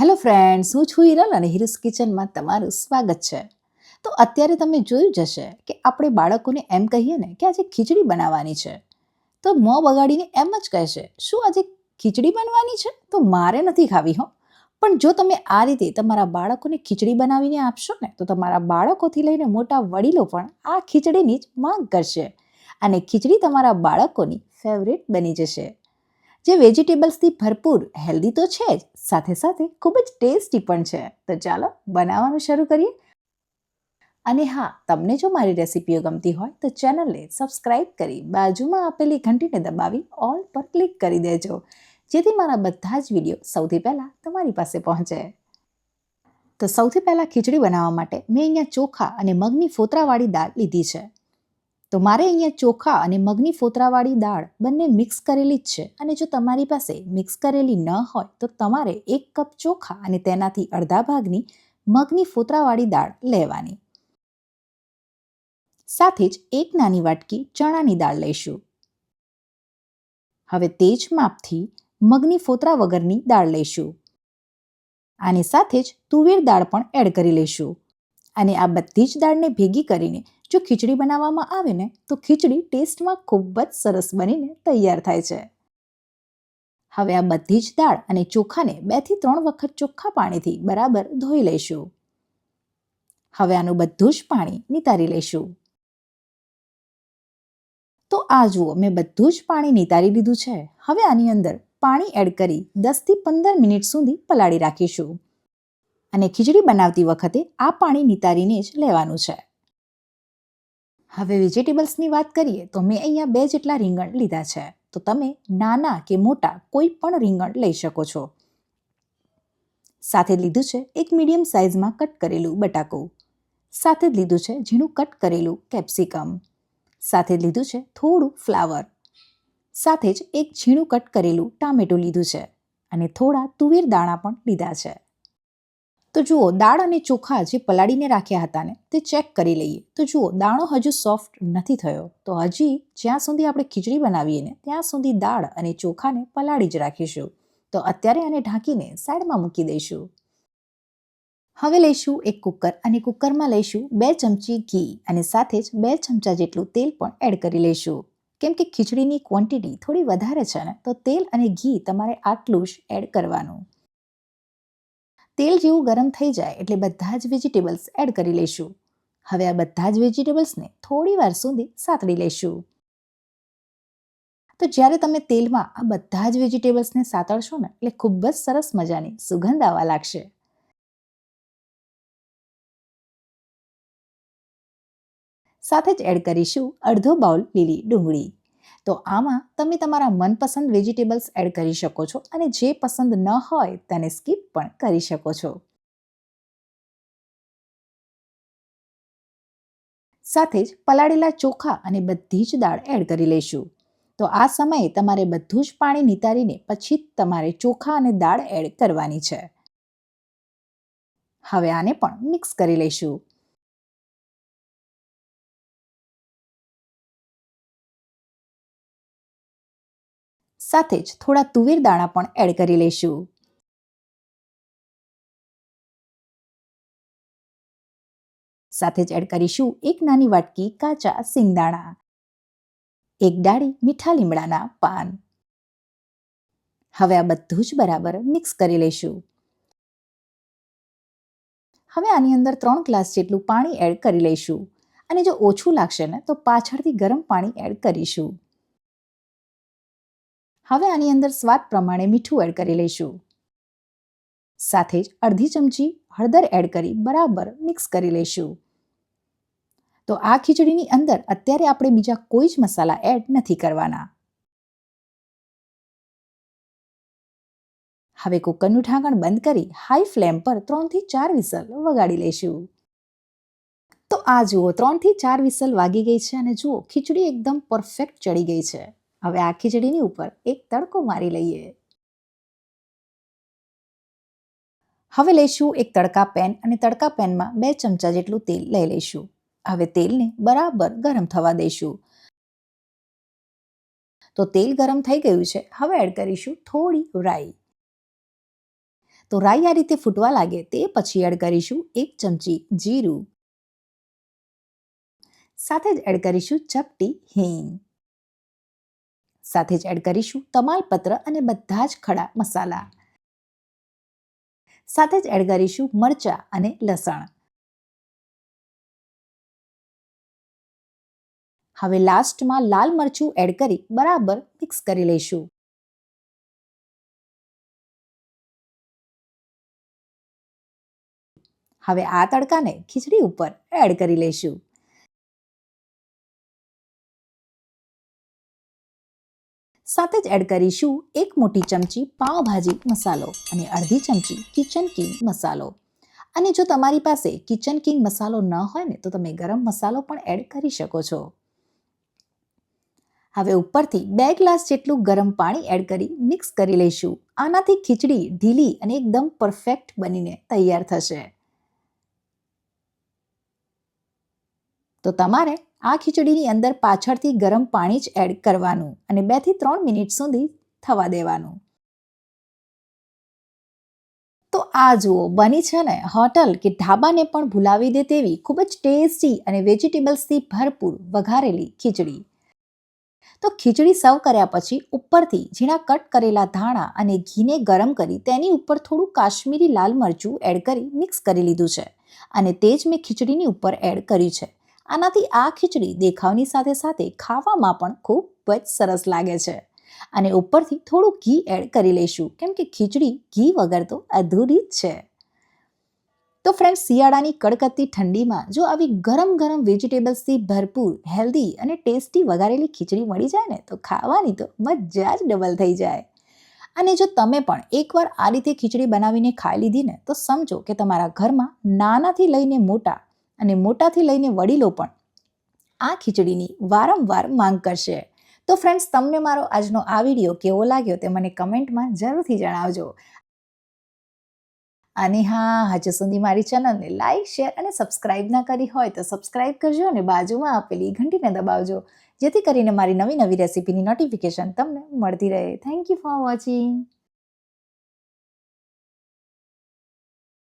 Hello friends હું છું હિરલ અને હિરસ કિચનમાં તમારું સ્વાગત છે. તો અત્યારે તમે જોયું જ હશે કે આપણે બાળકોને એમ કહીએ ને કે આજે ખીચડી બનાવવાની છે. તો મોં બગાડીને એમ જ કહેશે, શું આજે ખીચડી બનવાની છે? તો મારે નથી ખાવી હો. પણ જો તમે આ રીતે તમારા બાળકોને ખીચડી બનાવીને આપશો ને, તો તમારા બાળકોથી લઈને મોટા વડીલો પણ આ ખીચડીની જ માંગ કરશે. અને ખીચડી તમારા બાળકોની ફેવરેટ બની જશે. જે વેજીટેબલ્સથી ભરપૂર હેલ્ધી તો છે જ, સાથે સાથે ખૂબ જ ટેસ્ટી પણ છે. તો ચાલો બનાવવાનું શરૂ કરીએ. અને હા, તમને જો મારી રેસીપીઓ ગમતી હોય તો ચેનલને સબસ્ક્રાઇબ કરી બાજુમાં આપેલી ઘંટીને દબાવી ઓલ પર ક્લિક કરી દેજો, જેથી મારા બધા જ વીડિયો સૌથી પહેલાં તમારી પાસે પહોંચે. તો સૌથી પહેલાં ખીચડી બનાવવા માટે મેં અહીંયા ચોખા અને મગની ફોતરાવાળી દાળ લીધી છે. તો મારે અહીંયા ચોખા અને મગની ફોતરાવાળી દાળ બંને મિક્સ કરેલી જ છે. અને જો તમારી પાસે મિક્સ કરેલી ન હોય, તો તમારે એક કપ ચોખા અને તેનાથી અડધા ભાગની મગની ફોતરાવાળી દાળ લેવાની. સાથે જ એક નાની વાટકી ચણાની દાળ લઈશું. હવે તે જ માપથી મગની ફોતરા વગરની દાળ લઈશું. આની સાથે જ તુવેર દાળ પણ એડ કરી લઈશું. અને આ બધી જ દાળને ભેગી કરીને જો ખીચડી બનાવવામાં આવે ને, તો ખીચડી ટેસ્ટમાં ખૂબ જ સરસ બનીને તૈયાર થાય છે. હવે આ બધી જ દાળ અને ચોખાને બેથી ત્રણ વખત ચોખ્ખા પાણીથી બરાબર ધોઈ લઈશું. હવે આનું બધું જ પાણી નિતારી લઈશું. તો આ જુઓ, મેં બધું જ પાણી નિતારી લીધું છે. હવે આની અંદર પાણી એડ કરી દસથી પંદર મિનિટ સુધી પલાળી રાખીશું. અને ખીચડી બનાવતી વખતે આ પાણી નિતારીને જ લેવાનું છે. હવે વેજીટેબલ્સની વાત કરીએ તો મેં અહીંયા બે જેટલા રીંગણ લીધા છે. તો તમે નાના કે મોટા કોઈ પણ રીંગણ લઈ શકો છો. સાથે લીધું છે એક મીડિયમ સાઇઝમાં કટ કરેલું બટાકું. સાથે જ લીધું છે ઝીણું કટ કરેલું કેપ્સિકમ. સાથે જ લીધું છે થોડું ફ્લાવર. સાથે જ એક ઝીણું કટ કરેલું ટામેટું લીધું છે. અને થોડા તુવેર દાણા પણ લીધા છે. તો જુઓ, દાળ અને ચોખા જે પલાળીને રાખ્યા હતા ને, તે ચેક કરી લઈએ. તો જુઓ, દાણો હજુ સોફ્ટ નથી થયો. તો હજી જ્યાં સુધી આપણે ખીચડી બનાવીએ ને, ત્યાં સુધી દાળ અને ચોખાને પલાળી જ રાખીશું. તો અત્યારે આને ઢાંકીને સાઈડમાં મૂકી દઈશું. હવે લઈશું એક કુકર અને કુકરમાં લઈશું બે ચમચી ઘી અને સાથે જ બે ચમચા જેટલું તેલ પણ એડ કરી લઈશું. કેમ કે ખીચડીની ક્વોન્ટિટી થોડી વધારે છે ને, તો તેલ અને ઘી તમારે આટલું જ એડ કરવાનું. તેલ જેવું ગરમ થઈ જાય એટલે બધા જ વેજીટેબલ્સ એડ કરી લઈશું. હવે આ બધા જ વેજીટેબલ્સને થોડી વાર સુધી સાતળી લઈશું. તો જ્યારે તમે તેલમાં આ બધા જ વેજીટેબલ્સને સાતળશો ને એટલે ખૂબ જ સરસ મજાની સુગંધ આવવા લાગશે. સાથે જ એડ કરીશું અડધો બાઉલ લીલી ડુંગળી. તો આમાં તમે તમારા મનપસંદ વેજીટેબલ્સ એડ કરી શકો છો અને જે પસંદ ન હોય તેને સ્કીપ પણ કરી શકો છો. સાથે જ પલાળેલા ચોખા અને બધી જ દાળ એડ કરી લઈશું. તો આ સમયે તમારે બધું જ પાણી નિતારીને પછી તમારે ચોખા અને દાળ એડ કરવાની છે. હવે આને પણ મિક્સ કરી લઈશું. સાથે જ થોડા તુવેર દાણા પણ એડ કરી લઈશું. સાથે જ એડ કરીશું એક નાની વાટકી કાચા સિંગદાણા, એક ડાળી મીઠા લીમડાના પાન. હવે આ બધું જ બરાબર મિક્સ કરી લઈશું. હવે આની અંદર ત્રણ ગ્લાસ જેટલું પાણી એડ કરી લઈશું. અને જો ઓછું લાગશે ને તો પાછળથી ગરમ પાણી એડ કરીશું. હવે આની અંદર સ્વાદ પ્રમાણે મીઠું એડ કરી લઈશું. સાથે જ અડધી ચમચી હળદર એડ કરી બરાબર મિક્સ કરી લઈશું. તો આ ખીચડીની અંદર અત્યારે આપણે બીજા કોઈ જ મસાલા એડ નથી કરવાના. હવે કુકરનું ઢાંકણ બંધ કરી હાઈ ફ્લેમ પર ત્રણથી ચાર વિસલ વગાડી લઈશું. તો આ જુઓ ત્રણથી ચાર વિસલ વાગી ગઈ છે અને જુઓ ખીચડી એકદમ પરફેક્ટ ચડી ગઈ છે. હવે આ ખીચડીની ઉપર એક તડકો મારી લઈએ. હવે લઈશું એક તડકા પેન અને તડકા પેનમાં બે ચમચા જેટલું તેલ લઈ લઈશું. હવે તેલને બરાબર ગરમ થવા દઈશું. તો તેલ ગરમ થઈ ગયું છે, હવે એડ કરીશું થોડી રાઈ. તો રાઈ આ રીતે ફૂટવા લાગે તે પછી એડ કરીશું એક ચમચી જીરું. સાથે જ એડ કરીશું ચપટી હિંગ. સાથે જ એડ કરીશું તમાલપત્ર અને બધા જ ખડા મસાલા. સાથે જ એડ કરીશું મરચા અને લસણ. હવે લાસ્ટમાં લાલ મરચું એડ કરી બરાબર મિક્સ કરી લઈશું. હવે આ તડકાને ખીચડી ઉપર એડ કરી લઈશું. સાથે જ એડ કરીશું એક મોટી ચમચી પાવભાજી મસાલો અને અડધી ચમચી કિચન કિંગ મસાલો. અને જો તમારી પાસે કિચન કિંગ મસાલો ન હોય ને, તો તમે ગરમ મસાલો પણ એડ કરી શકો છો. હવે ઉપરથી બે ગ્લાસ જેટલું ગરમ પાણી એડ કરી મિક્સ કરી લઈશું. આનાથી ખીચડી ઢીલી અને એકદમ પરફેક્ટ બનીને તૈયાર થશે. તો તમારે આ ખીચડીની અંદર પાછળથી ગરમ પાણી જ એડ કરવાનું અને બેથી ત્રણ મિનિટ સુધી થવા દેવાનું. તો આ જુઓ, બની છે ને હોટલ કે ઢાબાને પણ ભૂલાવી દે તેવી ખૂબ જ ટેસ્ટી અને વેજીટેબલ્સથી ભરપૂર વઘારેલી ખીચડી. તો ખીચડી સર્વ કર્યા પછી ઉપરથી ઝીણા કટ કરેલા ધાણા અને ઘીને ગરમ કરી તેની ઉપર થોડું કાશ્મીરી લાલ મરચું એડ કરી મિક્સ કરી લીધું છે અને તે જ મેં ખીચડીની ઉપર એડ કર્યું છે. આનાથી આ ખીચડી દેખાવની સાથે સાથે ખાવામાં પણ ખૂબ જ સરસ લાગે છે. અને ઉપરથી થોડું ઘી એડ કરી લઈશું, કેમ કે ખીચડી ઘી વગર તો અધૂરી જ છે. તો ફ્રેન્ડ્સ શિયાળાની કડકડતી ઠંડીમાં જો આવી ગરમ ગરમ વેજીટેબલ્સથી ભરપૂર હેલ્ધી અને ટેસ્ટી વઘારેલી ખીચડી મળી જાય ને, તો ખાવાની તો મજા જ ડબલ થઈ જાય. અને જો તમે પણ એકવાર આ રીતે ખીચડી બનાવીને ખાઈ લીધી ને, તો સમજો કે તમારા ઘરમાં નાનાથી લઈને મોટા અને મોટાથી લઈને વડીલો પણ આ ખીચડીની વારંવાર માંગ કરશે. તો ફ્રેન્ડ્સ તમને મારો આજનો આ વીડિયો કેવો લાગ્યો તે મને કમેન્ટમાં જરૂરથી જણાવજો. અને હા, હજુ સુધી મારી ચેનલને લાઈક શેર અને સબસ્ક્રાઇબ ના કરી હોય તો સબસ્ક્રાઇબ કરજો અને બાજુમાં આપેલી ઘંટીને દબાવજો. જેથી કરીને મારી નવી નવી રેસીપીની નોટિફિકેશન તમને મળતી રહે. Thank you for watching